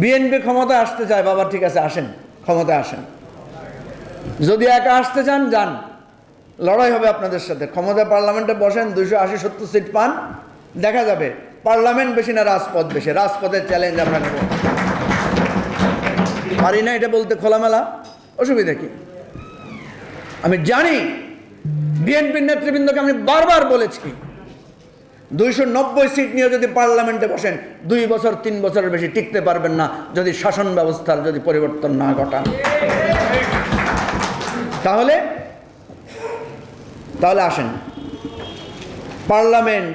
BNP ক্ষমতায় আসতে চায়, বাবা ঠিক আছে, আসেন ক্ষমতায় আসেন। যদি একা আসতে চান, যান। লড়াই হবে আপনাদের সাথে। ক্ষমতা পার্লামেন্টে বসেন, দুইশো আশি, সত্তর সিট পান, দেখা যাবে। পার্লামেন্ট বেশি না, রাজপথ বেশি। রাজপথের চ্যালেঞ্জ আমরা নেব। পারি না এটা বলতে খোলামেলা? অসুবিধা কি? আমি জানি বিএনপির নেতৃবৃন্দকে আমি বারবার বলেছি। দুইশো নব্বই সিট নিয়ে যদি পার্লামেন্টে বসেন, দুই বছর, তিন বছরের বেশি টিকতে পারবেন না যদি শাসন ব্যবস্থার যদি পরিবর্তন না ঘটান। তাহলে তাহলে আসেন। পার্লামেন্ট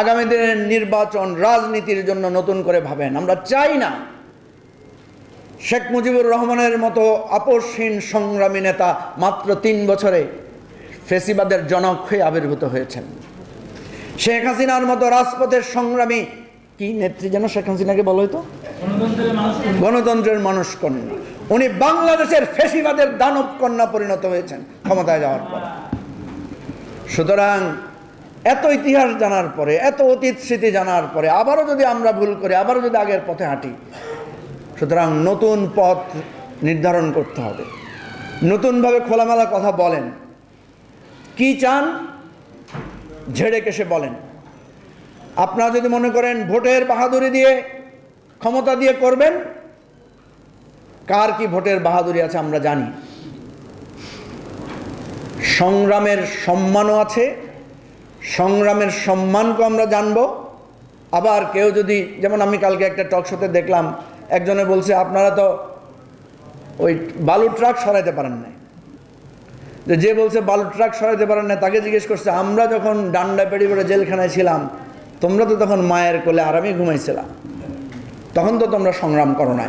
আগামী দিনের নির্বাচন রাজনীতির জন্য নতুন করে ভাবেন। আমরা চাই না শেখ মুজিবুর রহমানের মতো আপসহীন সংগ্রামী নেতা মাত্র তিন বছরে ফেসিবাদের জনক হয়ে আবির্ভূত হয়েছেন। শেখ হাসিনার মতো রাজপথের সংগ্রামী কি নেত্রী যেন শেখ হাসিনাকে বলো মানুষ গণতন্ত্রের মানুষ কন্যা। উনি বাংলাদেশের ফেসিবাদের দানব কন্যা পরিণত হয়েছেন ক্ষমতায় যাওয়ার পর। সুতরাং এত ইতিহাস জানার পরে এত অতীত স্মৃতি জানার পরে আবারও যদি আমরা ভুল করি আবারও যদি আগের পথে হাঁটি সুতরাং নতুন পথ নির্ধারণ করতে হবে। নতুনভাবে খোলামেলা কথা বলেন। কি চান? ঝেড়ে কেসে বলেন। আপনারা যদি মনে করেন ভোটের বাহাদুরি দিয়ে ক্ষমতা দিয়ে করবেন, কার কি ভোটের বাহাদুরি আছে আমরা জানি। সংগ্রামের সম্মানও আছে, সংগ্রামের সম্মানকে আমরা জানব। আবার কেউ যদি, যেমন আমি কালকে একটা টক শোতে দেখলাম, একজনে বলছে, আপনারা তো ওই বালু ট্রাক সরাইতে পারেন নাই। যে বলছে, বালু ট্রাক সরাইতে পারেন না তাকে জিজ্ঞেস করছে, আমরা যখন ডান্ডা পেড়ি করে জেলখানায় ছিলাম, তোমরা তো তখন মায়ের কোলে আরামে ঘুমাইছিলাম তখন তো তোমরা সংগ্রাম করো নাই।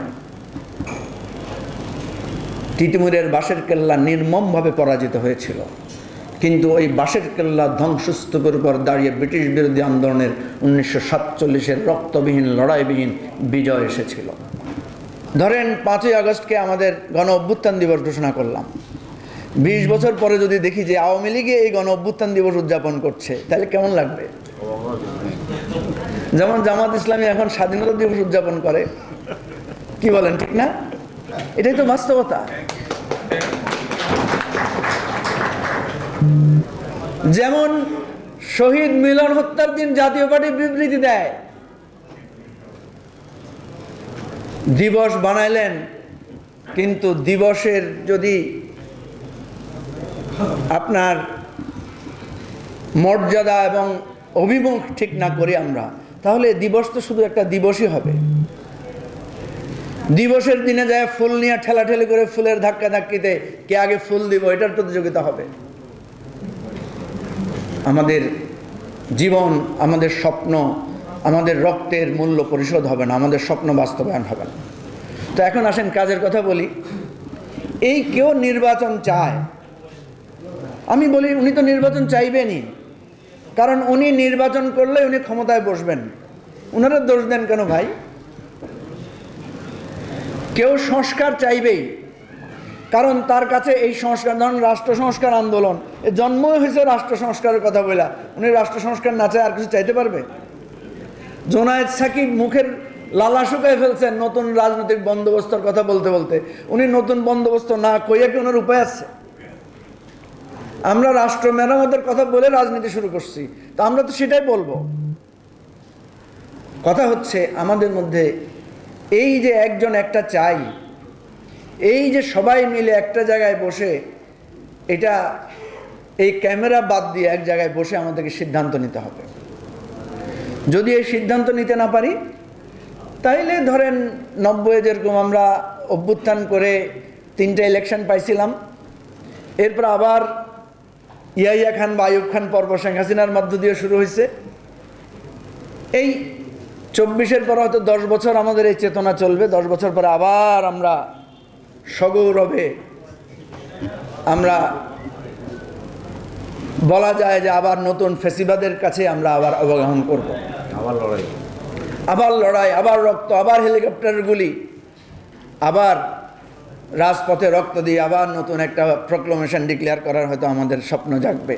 তিতুমিরের বাঁশের কেল্লা নির্মমভাবে পরাজিত হয়েছিল। কিন্তু ওই বাঁশের কেল্লা ধ্বংসস্তূপের উপর দাঁড়িয়ে ব্রিটিশ বিরোধী আন্দোলনের উনিশশো সাতচল্লিশের রক্তবিহীন, লড়াইবিহীন বিজয় এসেছিল। ধরেন, পাঁচই আগস্টকে আমাদের গণ অভ্যুত্থান দিবস ঘোষণা করলাম। বিশ বছর পরে যদি দেখি যে আওয়ামী লীগে এই গণ অভ্যুত্থান দিবস উদযাপন করছে, তাহলে কেমন লাগবে? যেমন জামাত ইসলামী এখন স্বাধীনতা দিবস উদযাপন করে, কি বলেন, ঠিক না? এটাই তো বাস্তবতা। যেমন শহীদ মিলন হত্যার দিন জাতীয় পার্টি বিবৃতি দেয়, দিবস বানাইলেন, কিন্তু দিবসের যদি আপনার মর্যাদা এবং অভিমুখ ঠিক না করি আমরা, তাহলে দিবস তো শুধু একটা দিবসই হবে। দিবসের দিনে যায় ফুল নিয়ে ঠেলাঠেলি করে ফুলের ধাক্কা ধাক্কিতে কে আগে ফুল দিব, এটার প্রতিযোগিতা হবে। আমাদের জীবন, আমাদের স্বপ্ন, আমাদের রক্তের মূল্য পরিশোধ হবে না, আমাদের স্বপ্ন বাস্তবায়ন হবে না। তো এখন আসেন কাজের কথা বলি। এই কেউ নির্বাচন চায় আমি বলি, উনি তো নির্বাচন চাইবেনই। কারণ উনি নির্বাচন করলে উনি ক্ষমতায় বসবেন। উনারা দোষ দেন কেন ভাই? কেউ সংস্কার চাইবেই। কারণ তার কাছে এই সংস্কার, ধরুন রাষ্ট্র সংস্কার আন্দোলন জন্মই হয়েছে রাষ্ট্র সংস্কারের কথা বলা উনি রাষ্ট্র সংস্কার না চায় আর কিছু চাইতে পারবে? জোনায়েদ সাকিব মুখের লালা শুকায় ফেলছেন নতুন রাজনৈতিক বন্দোবস্তর কথা বলতে বলতে। উনি নতুন বন্দোবস্ত না কইয়া কি ওনার উপায় আছে? আমরা রাষ্ট্র মেরামতের কথা বলে রাজনীতি শুরু করছি। তো আমরা তো সেটাই বলব। কথা হচ্ছে, আমাদের মধ্যে এই যে একজন একটা চাই, এই যে সবাই মিলে একটা জায়গায় বসে, এটা এই ক্যামেরা বাদ দিয়ে এক জায়গায় বসে আমাদেরকে সিদ্ধান্ত নিতে হবে। যদি এই সিদ্ধান্ত নিতে না পারি, তাইলে ধরেন নব্বই যেরকম আমরা অভ্যুত্থান করে তিনটা ইলেকশন পাইছিলাম, এরপর আবার ইয়াইয়া খান বা আয়ুব খান পর্ব শেখ হাসিনার মধ্য দিয়ে শুরু হয়েছে। এই চব্বিশের পর হয়তো দশ বছর আমাদের এই চেতনা চলবে দশ বছর পরে আবার আমরা সগৌরবে আমরা বলা যায় যে আবার নতুন ফেসিবাদের কাছে আমরা আবার অবগাহন করব। আবার লড়াই। আবার লড়াই আবার রক্ত আবার হেলিকপ্টারের গুলি আবার রাজপথে রক্ত দিয়ে আবার নতুন একটা প্রক্লোমেশন ডিক্লেয়ার করার হয়তো আমাদের স্বপ্ন জাগবে।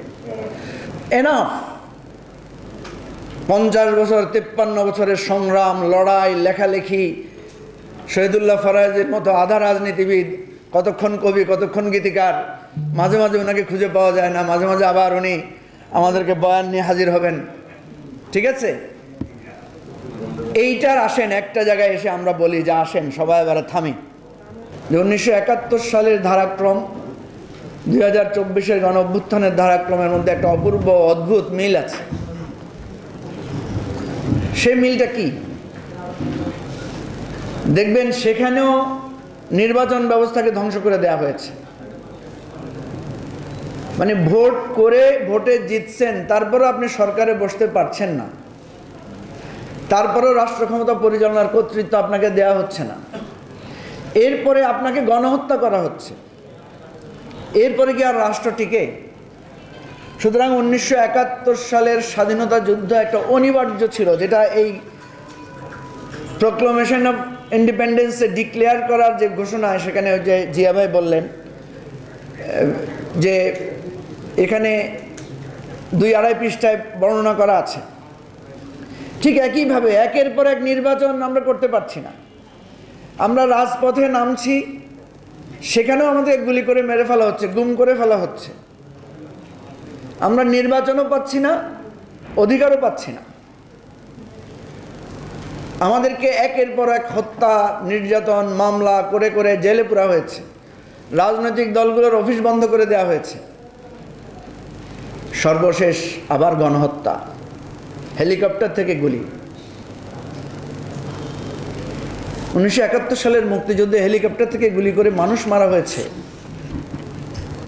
এনাফ পঞ্চাশ বছর, তিপ্পান্ন বছরের সংগ্রাম, লড়াই, লেখালেখি, শহীদুল্লাহ ফরাজের মতো আধা রাজনীতিবিদ, কতক্ষণ কবি, কতক্ষণ গীতিকার, মাঝে মাঝে ওনাকে খুঁজে পাওয়া যায় না, মাঝে মাঝে আবার উনি আমাদেরকে বয়ান নিয়ে হাজির হবেন। ঠিক আছে? এইটার আসেন, একটা জায়গায় এসে আমরা বলি যে আসেন, সবাই এবারে থামি। যে উনিশশো একাত্তর সালের ধারাক্রম, দুই হাজার চব্বিশের গণ অভ্যুত্থানের ধারাক্রমের মধ্যে একটা অপূর্ব অদ্ভুত মিল আছে। সে মিলটা কি? দেখবেন সেখানেও নির্বাচন ব্যবস্থাকে ধ্বংস করে দেয়া হয়েছে। মানে ভোট করে ভোটে জিতছেন, তারপরও আপনি সরকারে বসতে পারছেন না। তারপরও রাষ্ট্র ক্ষমতা পরিচালনার কর্তৃত্ব আপনাকে দেয়া হচ্ছে না। এরপরে আপনাকে গণহত্যা করা হচ্ছে। এরপরে কি আর রাষ্ট্র টিকে? সুতরাং উনিশশো একাত্তর সালের স্বাধীনতা যুদ্ধ একটা অনিবার্য ছিল, যেটা এই প্রক্লোমেশন অফ ইন্ডিপেন্ডেন্সে ডিক্লেয়ার করার যে ঘোষণা, সেখানে যে জিয়া ভাই বললেন, যে এখানে দুই আড়াই পৃষ্ঠায় বর্ণনা করা আছে। ঠিক একইভাবে একের পর এক নির্বাচন আমরা করতে পারছি না। আমরা রাজপথে নামছি, সেখানেও আমাদের গুলি করে মেরে ফেলা হচ্ছে, গুম করে ফেলা হচ্ছে। আমরা নির্বাচনও পাচ্ছি না, অধিকারও পাচ্ছি না। আমাদেরকে একের পর এক হত্যা, নির্যাতন, মামলা করে করে জেলে পুরা হয়েছে। রাজনৈতিক দলগুলোর অফিস বন্ধ করে দেওয়া হয়েছে। সর্বশেষ আবার গণহত্যা। হেলিকপ্টার থেকে গুলি। উনিশশো একাত্তর সালের মুক্তিযুদ্ধে হেলিকপ্টার থেকে গুলি করে মানুষ মারা হয়েছে।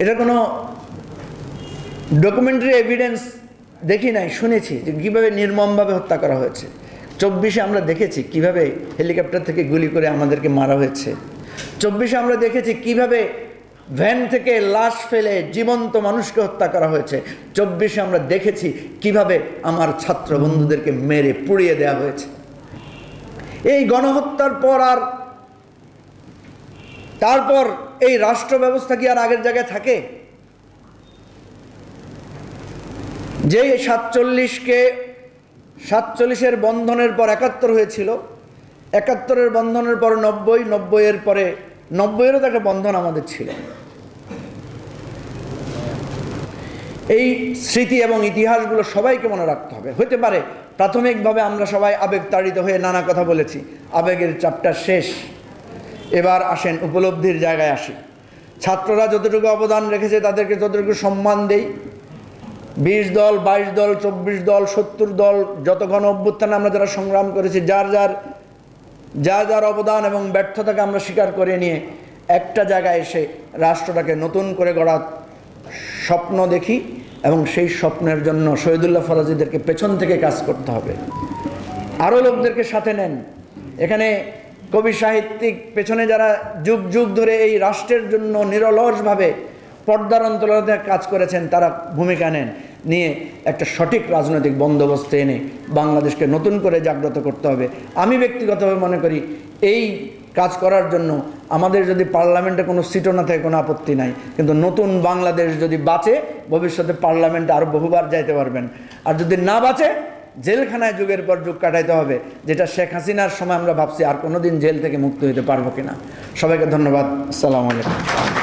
এটা কোনো ডকুমেন্টারি এভিডেন্স দেখি নাই, শুনেছি যে কীভাবে নির্মমভাবে হত্যা করা হয়েছে। চব্বিশে আমরা দেখেছি কীভাবে হেলিকপ্টার থেকে গুলি করে আমাদেরকে মারা হয়েছে। চব্বিশে আমরা দেখেছি কীভাবে ভ্যান থেকে লাশ ফেলে জীবন্ত মানুষকে হত্যা করা হয়েছে। চব্বিশে আমরা দেখেছি কীভাবে আমার ছাত্র বন্ধুদেরকে মেরে পুড়িয়ে দেওয়া হয়েছে। এই গণহত্যার পর আর তারপর এই রাষ্ট্র ব্যবস্থা কি আর আগের জায়গায় থাকে? যে সাতচল্লিশকে, সাতচল্লিশের বন্ধনের পর একাত্তর হয়েছিল, একাত্তরের বন্ধনের পর নব্বই, নব্বইয়ের পরে, নব্বইয়েরও তো একটা বন্ধন আমাদের ছিল। এই স্মৃতি এবং ইতিহাসগুলো সবাইকে মনে রাখতে হবে। হতে পারে প্রাথমিকভাবে আমরা সবাই আবেগ তাড়িত হয়ে নানা কথা বলেছি। আবেগের চাপটা শেষ। এবার আসেন উপলব্ধির জায়গায় আসি। ছাত্ররা যতটুকু অবদান রেখেছে তাদেরকে ততটুকু সম্মান দেই। বিশ দল, বাইশ দল, চব্বিশ দল, সত্তর দল, যত গণ অভ্যুত্থানে আমরা যারা সংগ্রাম করেছি, যার যার যার যার অবদান এবং ব্যর্থতাকে আমরা স্বীকার করে নিয়ে একটা জায়গায় এসে রাষ্ট্রটাকে নতুন করে গড়ার স্বপ্ন দেখি। এবং সেই স্বপ্নের জন্য শহীদুল্লাহ ফরাজিদেরকে পেছন থেকে কাজ করতে হবে। আরও লোকদেরকে সাথে নেন। এখানে কবি সাহিত্যিক পেছনে যারা যুগ যুগ ধরে এই রাষ্ট্রের জন্য নিরলসভাবে পর্দার অন্তরালে কাজ করেছেন, তারা ভূমিকা নেন। নিয়ে একটা সঠিক রাজনৈতিক বন্দোবস্ত এনে বাংলাদেশকে নতুন করে জাগ্রত করতে হবে। আমি ব্যক্তিগতভাবে মনে করি, এই কাজ করার জন্য আমাদের যদি পার্লামেন্টে কোনো সিটও না থাকে, কোনো আপত্তি নাই। কিন্তু নতুন বাংলাদেশ যদি বাঁচে, ভবিষ্যতে পার্লামেন্টে আরও বহুবার যাইতে পারবেন। আর যদি না বাঁচে, জেলখানায় যুগের পর যুগ কাটাইতে হবে, যেটা শেখ হাসিনার সময় আমরা ভাবছি আর কোনো দিন জেল থেকে মুক্ত হইতে পারব কিনা। সবাইকে ধন্যবাদ। আসসালামু আলাইকুম।